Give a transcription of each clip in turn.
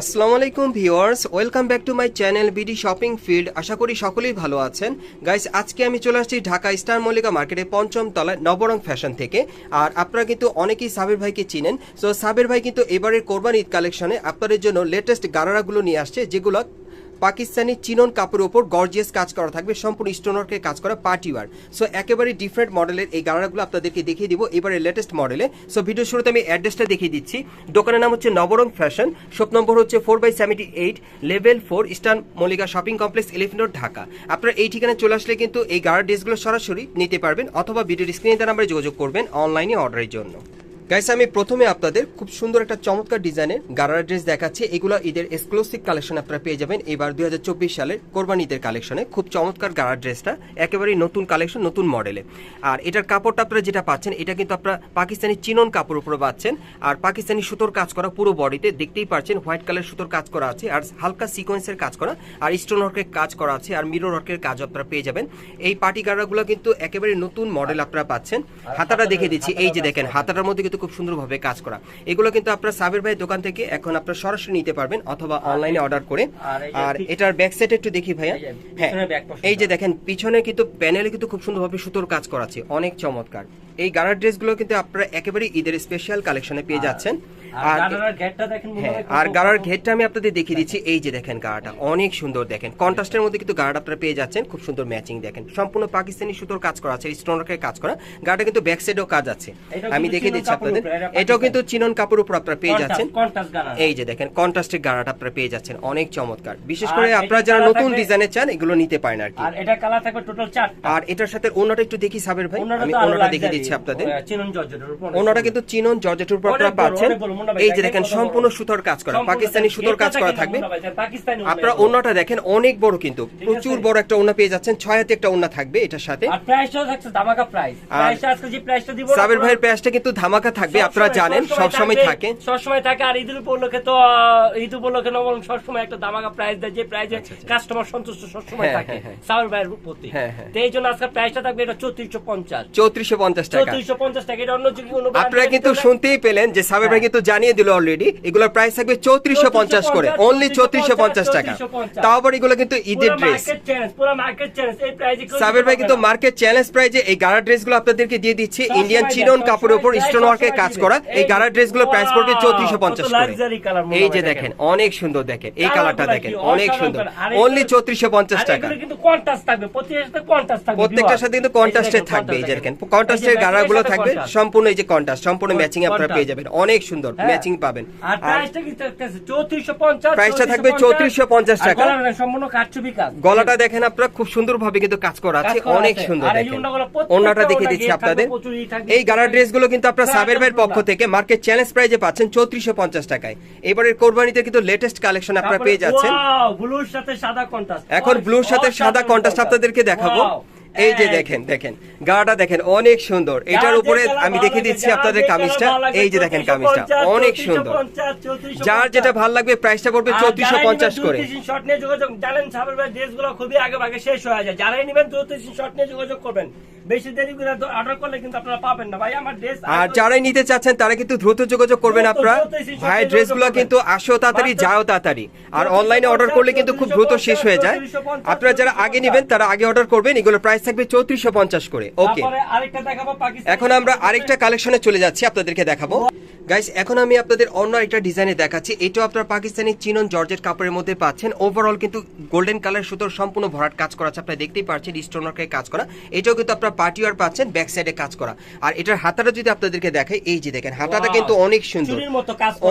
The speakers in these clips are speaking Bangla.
আসসালামু আলাইকুম viewers, welcome back to my channel BD shopping field. আশা করি সকলেই ভালো আছেন। গাইস, আজকে আমি চলে আসছি ঢাকা স্টার মল্লিকা মার্কেটে পঞ্চম তলায় নবরং ফ্যাশন থেকে। আর আপনারা কিন্তু অনেকেই সাবির ভাইকে চিনেন। সো সাবির ভাই কিন্তু এবারের কোরবান ঈদ কালেকশনে আপনাদের জন্য লেটেস্ট গারারাগুলো নিয়ে আসছে, যেগুলো পাকিস্তানি চিনন কাপড়ের ওপর গর্জিয়াস কাজ করা থাকবে, সম্পূর্ণ স্টোনওয়ার্কের কাজ করা পার্টি ওয়ার সো একেবারে ডিফারেন্ট মডেলের এই গাড়াগুলো আপনাদেরকে দেখিয়ে দিব। এবারে লেটেস্ট মডেলে সো ভিডিও শুরুতে আমি অ্যাড্রেসটা দেখিয়ে দিচ্ছি। দোকানের নাম হচ্ছে নবরং ফ্যাশন শপ নম্বর হচ্ছে four by seventy eight level four eastern Mallika shopping complex elephant road Dhaka. আপনারা এই ঠিকানায় চলে আসলে কিন্তু এই গাড়ার ড্রেসগুলো সরাসরি নিতে পারবেন অথবা ভিডিওর স্ক্রিনে তার নাম্বারে যোগাযোগ করবেন অনলাইনে অর্ডারের জন্য। গাইস আমি প্রথমে আপনাদের খুব সুন্দর একটা চমৎকার ডিজাইনের গারারা ড্রেস দেখাচ্ছি। এগুলো ঈদের এক্সক্লুসিভ কালেকশন আপনারা পেয়ে যাবেন। এবার দু হাজার চব্বিশ সালের কোরবানি ঈদের কালেকশনে খুব চমৎকার গারার ড্রেসটা, একেবারেই নতুন কালেকশন নতুন মডেলে আর এটার কাপড়টা আপনারা যেটা পাচ্ছেন, এটা কিন্তু আপনারা পাকিস্তানি চিনন কাপড় উপরে পাচ্ছেন। আর পাকিস্তানি সুতোর কাজ করা পুরো বডিতে দেখতেই পাচ্ছেন হোয়াইট কালার সুতোর কাজ করা আছে, আর হালকা সিকোয়েন্সের কাজ করা, আর স্টোন ওয়ার্কের কাজ করা আছে, আর মিরর ওয়ার্কের কাজ আপনারা পেয়ে যাবেন। এই পার্টি গারাগুলো কিন্তু একেবারে নতুন মডেল আপনারা পাচ্ছেন। হাতাটা দেখে দিচ্ছি, এই যে দেখেন, হাতাটার মধ্যে কিন্তু খুব সুন্দরভাবে কাজ করা। এগুলো কিন্তু আপনার সাবের ভাই দোকান থেকে এখন আপনার সরাসরি নিতে পারবেন অথবা অনলাইনে অর্ডার করে। আর এটার ব্যাক সাইড একটু দেখি ভাইয়া। হ্যাঁ। এই যে দেখেন পিছনে কিন্তু প্যানেলে কিন্তু খুব সুন্দরভাবে সুতোর কাজ করা আছে। অনেক চমৎকার। এই গাড়ার ড্রেসগুলো কিন্তু আপনারা একেবারে ঈদের স্পেশাল কালেকশনে পেয়ে যাচ্ছেন। আর গাড়ার হ্যাঁ ঘেরটা আমি আপনাদের দেখিয়ে দিচ্ছি। এই যে দেখেন গাড়াটা অনেক সুন্দর দেখেন। কন্ট্রাস্টের মধ্যে কিন্তু আপনারা পেয়ে যাচ্ছেন খুব সুন্দর ম্যাচিং দেখেন। সম্পূর্ণ পাকিস্তানি সুতোর কাজ করা আছে কাজ করা। গাড়াটা কিন্তু ব্যাক সাইডেও কাজ আছে। আমি দেখিয়ে দিচ্ছি আপনাদের। এটাও কিন্তু চিনন কাপড়ের উপর আপনারা পেয়ে যাচ্ছেন। এই যে দেখেন কন্ট্রাস্টের গাড়াটা আপনারা পেয়ে যাচ্ছেন। অনেক চমৎকার। বিশেষ করে আপনারা যারা নতুন থাকবে- ডিজাইনে চান এগুলো নিতে পারেন আর কি। আর এটা কালার থাকবে টোটাল চারটা। আর এটার সাথে অন্যটা একটু দেখি সাবের ভাই। আমি অন্যটা দেখিয়ে দিচ্ছি আপনাদের। চিনন জর্জেটের উপর ওনাটা কিন্তু চিনন জর্জেটের উপর আপনারা পাচ্ছেন। এই যে দেখেন। সম্পূর্ণ সুতোর কাজ করা। পাকিস্তানি সুতোর কাজ করা থাকবে। আপনারা ওনাটা দেখেন অনেক বড় কিন্তু। প্রচুর বড় একটা ওনা পেয়ে যাচ্ছেন ছয় হাতে একটা ওনা থাকবে এটার সাথে। ধামাকা প্রাইসটা প্রাইসটা সাবের ভাইয়ের প্যাচটা কিন্তু ধামাকা থাকবে আপনারা সবসময়- জানেন সব সময় থাকবে, থাকে। সবসময় থাকে। আর ঈদের উপলক্ষে তো ঈদ উপলক্ষে নবরং সবসময় একটা দামাকা প্রাইস দেয় যে প্রাইসে কাস্টমার সন্তুষ্ট সবসময় হ্যাঁ, থাকে হ্যাঁ, হ্যাঁ। সাবের ভাইয়ের প্রতি। তো এই জন্য আজকে প্রাইসটা থাকবে এটা চৌত্রিশশো পঞ্চাশ। চৌত্রিশশো পঞ্চাশ টাকা। চৌত্রিশশো পঞ্চাশ টাকা এটা অন্য আপনারা কিন্তু শুনতেই পেলেন যে সাবের ভাই কিন্তু জানিয়ে দিল অলরেডি এগুলোর প্রাইস থাকবে চৌত্রিশশো পঞ্চাশ করে অনলি চৌত্রিশশো পঞ্চাশ টাকা। 3450 তাও আবার এগুলো কিন্তু ঈদের ড্রেস সাবের ভাই কিন্তু মার্কেট চ্যালেঞ্জ প্রাইজে এই গাড়া ড্রেসগুলো আপনাদেরকে দিয়ে দিচ্ছে। ইন্ডিয়ান চিনন কাপড়ের উপর স্টোন ওয়ার্কের কাজ করা এই গাড়া ড্রেসগুলো প্রাইস পড়বে চৌত্রিশশো পঞ্চাশ করে। এই যে দেখেন। অনেক সুন্দর দেখেন এই কালারটা দেখেন অনেক সুন্দর। অনলি চৌত্রিশশো পঞ্চাশ টাকা। এগুলো থাকবে, contrast থাকবে, প্রত্যেকটার সাথে কিন্তু দেখেন, থাকবে এই যে দেখেন। কন্ট্রাস্টের গাড়াগুলো থাকবে সম্পূর্ণ এই যে কন্ট্রাস্ট সম্পূর্ণ ম্যাচিং আপনারা পেয়ে যাবেন অনেক সুন্দর হ্যাঁ। ম্যাচিং পাবেন আর প্রাইসটা কি থাকতেছে? 3450, প্রাইসটা থাকবে 3450 3450 টাকা। গলার সম্পূর্ণ কাজ। গলাটা দেখেন আপনারা খুব সুন্দরভাবে কিন্তু কাজ করা আছে অনেক সুন্দর আর এই দেখেন ওড়নাগুলো দেখিয়ে দিচ্ছি আপনাদের। এই গাড়া ড্রেসগুলো কিন্তু আপনার সাবের ভাইয়ের পক্ষ থেকে মার্কেট চ্যালেঞ্জ প্রাইজে পাচ্ছেন চৌত্রিশশো পঞ্চাশ টাকায় এবারের কোরবানিতে কিন্তু লেটেস্ট কালেকশন আপনারা পেয়ে যাচ্ছেন ব্লুর সাথে সাদা কন্ট্রাস্ট এখন ব্লুর সাথে সাদা কন্ট্রাস্ট আপনাদেরকে দেখাবো। এই যে দেখেন দেখেন গাটা দেখেন অনেক সুন্দর। এটার উপরে আমি দেখে দিচ্ছি আপনাদের কামিজটা। এই যে দেখেন কামিজটা অনেক সুন্দর। যার যেটা ভালো লাগবে প্রাইসটা পড়বে চৌত্রিশশো পঞ্চাশ করে। শর্ট নিয়ে যোগাযোগ জানেন সাবের ভাই ড্রেসগুলো খুবই আগে আগে শেষ হয়ে যায়। যারাই নেবেন চৌত্রিশ শর্ট নিয়ে যোগাযোগ করবেন। বেশি দেরি করে অর্ডার করলে কিন্তু আপনারা পাবেন না। ভাই আমার ড্রেস আর যারাই নিতে চাচ্ছেন তারা কিন্তু দ্রুত যোগাযোগ করবেন আপনারা। ভাই ড্রেসগুলো কিন্তু। আসেও তাড়াতাড়ি যাও তাড়াতাড়ি। আর অনলাইনে অর্ডার করলে কিন্তু খুব দ্রুত শেষ হয়ে যায়। আপনারা যারা আগে নেবেন তারা আগে অর্ডার করবেন। এগুলো প্রাইস থাকবে চৌত্রিশশো পঞ্চাশ করে। ওকে এখন আমরা আরেকটা কালেকশনে চলে যাচ্ছি আপনাদেরকে দেখাবো। গাইস এখন আমি আপনাদের অন্য একটা ডিজাইনে দেখাচ্ছি। এটাও আপনার পাকিস্তানি চিনন জর্জেট কাপড়ের মধ্যে পাচ্ছেন। ওভারঅল কিন্তু গোল্ডেন কালার সুতোর সম্পূর্ণ ভরাট কাজ করা আছে। আপনারা দেখতেই পাচ্ছেন স্টোনারকে কাজ করা। এটাও কিন্তু আপনার পার্টি ওয়ার পাচ্ছেন ব্যাক সাইডে কাজ করা। আর এটার হাতাটা যদি আপনাদেরকে দেখাই এই যে দেখেন হাতাটা কিন্তু অনেক সুন্দর।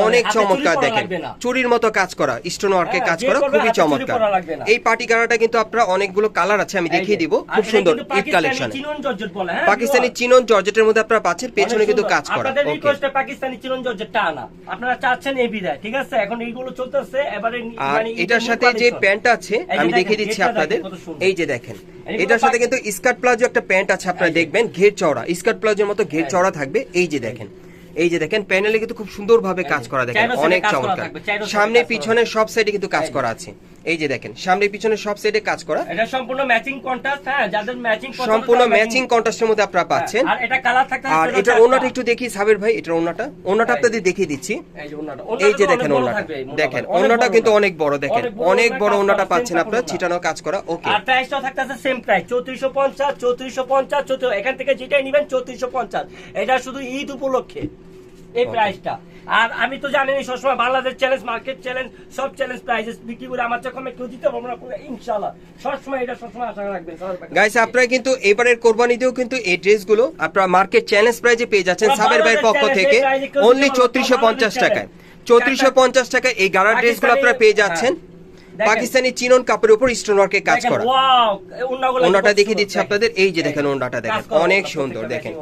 অনেক চমৎকার দেখেন। চুরির মতো কাজ করা স্টোন ওয়ার্কের হ্যাঁ, কাজ করা খুবই চমৎকার। এই পার্টি গাড়াটা কিন্তু আপনারা অনেকগুলো কালার আছে আমি দেখিয়ে দিব। খুব সুন্দর ঈদ কালেকশন চিনন হ্যাঁ পাকিস্তানি viewers? চিনন জর্জেটের মধ্যে আপনারা পাচ্ছেন পেছনে কিন্তু কাজ করা। আপনাদের ওকে রিকোয়েস্টে পাকিস্তানি চিরন জর্জেটটা আনা আপনারা চাচ্ছেন এই বিদায় ঠিক আছে? এখন এইগুলো চলতেছে এবারে আর মানে এটার সাথে যে। প্যান্ট আছে আমি দেখিয়ে দিচ্ছি আপনাদের। এই যে দেখেন এটার সাথে কিন্তু স্কার্ট প্লাজো একটা প্যান্ট আছে আপনারা দেখবেন ঘের চওড়া স্কার্ট প্লাজোর মতো ঘের এই চওড়া থাকবে। এই যে দেখেন এই যে দেখেন প্যানেলে কিন্তু খুব সুন্দরভাবে ভাবে কাজ করা দেখেন অনেক চমৎকার। সামনে পিছনে সব সাইডে কিন্তু কাজ করা আছে। এই যে দেখেন সামনে পিছনে সব সাইডে কাজ করা। এটা সম্পূর্ণ ম্যাচিং কন্ট্রাস্ট হ্যাঁ যাদের ম্যাচিং সম্পূর্ণ ম্যাচিং কন্ট্রাস্টের মধ্যে আপনারা পাচ্ছেন। আর এটা কালার থাকতে আর এটা ওনাটা একটু দেখি সাবির ভাই এটা ওনাটা ওনাটা আপনাদের দেখিয়ে দিচ্ছি। এই যে ওনাটা এই যে দেখেন ওনাটা দেখেন ওনাটা কিন্তু অনেক বড় দেখেন। অনেক বড় ওনাটা পাচ্ছেন আপনারা ছিটানো কাজ করা ওকে। আর প্রাইসটাও থাকতেছে সেম প্রাইস চৌত্রিশশো পঞ্চাশ চৌত্রিশশো পঞ্চাশ চৌত্রিশ এখান থেকে যেটাই নিবেন চৌত্রিশশো পঞ্চাশ। এটা শুধু ঈদ উপলক্ষে এই প্রাইসটা আর আমি তো জানি সবসময় বাংলাদেশ চ্যালেঞ্জ মার্কেট চ্যালেঞ্জ সব চ্যালেঞ্জ প্রাইসেস বিক্রি করে আমার চোখে কেউ দিতে পারব না ইনশাল্লাহ সবসময় এটা সবসময় আশা রাখবেন গাইস আপনারা কিন্তু এবারের কোরবানিতেও কিন্তু এই ড্রেসগুলো আপনারা মার্কেট চ্যালেঞ্জ প্রাইজে পেয়ে যাচ্ছেন সাবের ভাইয়ের পক্ষ থেকে। অনলি চৌত্রিশশো পঞ্চাশ টাকায়। চৌত্রিশশো পঞ্চাশ টাকায় এই গাড়ার ড্রেসগুলো আপনারা পেয়ে যাচ্ছেন। পাকিস্তানি চিনন কাপড়ের উপর স্টোন ওয়ার্কে কাজ করা। ওড়নাগুলো দেখিয়ে দিচ্ছি আপনাদের। এই যে দেখেন ওড়নাটা দেখেন, অনেক সুন্দর, দেখেন।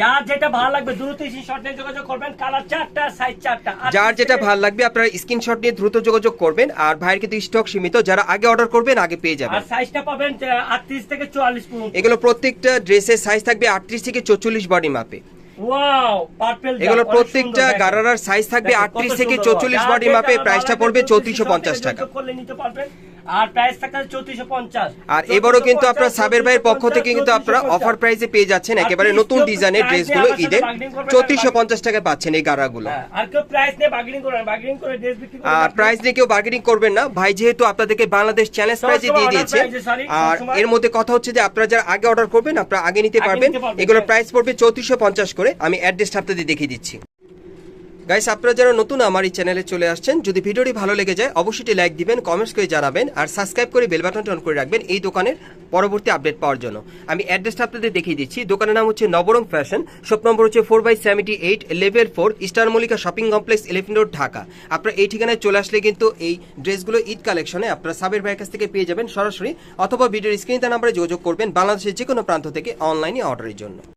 যার যেটা ভালো লাগবে দ্রুত শর্ট নিয়ে যোগাযোগ করবেন। কালার চারটা সাইজ চারটা। যার যেটা ভালো লাগবে আপনারা স্ক্রিনশট নিয়ে দ্রুত যোগাযোগ করবেন। আর ভাইয়ের কিন্তু স্টক সীমিত যারা আগে অর্ডার করবেন আগে পেয়ে আর যাবেন সাইজটা পাবেন আটত্রিশ থেকে চুয়াল্লিশ পর্যন্ত। এগুলো প্রত্যেকটা ড্রেসের সাইজ থাকবে আটত্রিশ থেকে চৌচল্লিশ বডি মাপে ওয়াও পার্পল এগুলো প্রত্যেকটা গারারার সাইজ থাকবে আটত্রিশ থেকে চৌচল্লিশ বডি মাপে প্রাইসটা পড়বে চৌত্রিশশো পঞ্চাশ টাকা। করলে নিতে পারবেন। আর প্রাইস থাকবে চৌত্রিশশো পঞ্চাশ। আর এবারও কিন্তু আপনারা সাবের ভাইয়ের পক্ষ থেকে কিন্তু আপনারা অফার প্রাইসে পেয়ে যাচ্ছেন একেবারে নতুন ডিজাইনের ড্রেসগুলো ঈদের চৌত্রিশশো পঞ্চাশ টাকায় পাচ্ছেন এই গারাগুলো হ্যাঁ, আর কেউ প্রাইস নিয়ে বার্গেনিং করেন বার্গেনিং করে ড্রেস বিক্রি করে আর প্রাইস নিয়ে কেউ বার্গেনিং করবেন না। ভাই যেহেতু আপনাদেরকে বাংলাদেশ চ্যালেঞ্জ প্রাইজে দিয়ে দিয়েছে আর এর মধ্যে কথা হচ্ছে যে আপনারা যারা আগে অর্ডার করবেন আপনারা আগে নিতে পারবেন। নিতে পারবেন, এগুলো হ্যাঁ। প্রাইস পড়বে চৌত্রিশশো পঞ্চাশ করে। আমি অ্যাড্রেসটা আপনাদের দেখিয়ে দিচ্ছি। গাইস আপনারা যারা নতুন আমার এই চ্যানেলে চলে আসছেন, যদি ভিডিওটি ভালো লেগে যায়, অবশ্যই লাইক দিবেন কমেন্টস করে জানাবেন, আর সাবস্ক্রাইব করে বেল বাটনটা অন করে রাখবেন এই দোকানের পরবর্তী আপডেট পাওয়ার জন্য। আমি অ্যাড্রেসটা আপনাদের দেখিয়ে দিচ্ছি। দোকানের নাম হচ্ছে নবরং ফ্যাশন শপ নম্বর হচ্ছে four by seventy eight level four eastern Mallika shopping complex eleven road Dhaka আপনারা এই ঠিকানায় চলে আসলে কিন্তু এই ড্রেসগুলো ঈদ কালেকশনে আপনারা সাবের ভাইয়ের কাছ থেকে পেয়ে যাবেন সরাসরি, অথবা ভিডিওর স্ক্রিনে নাম্বারে যোগাযোগ করবেন বাংলাদেশের যে কোনো প্রান্ত থেকে অনলাইনে অর্ডারের জন্য।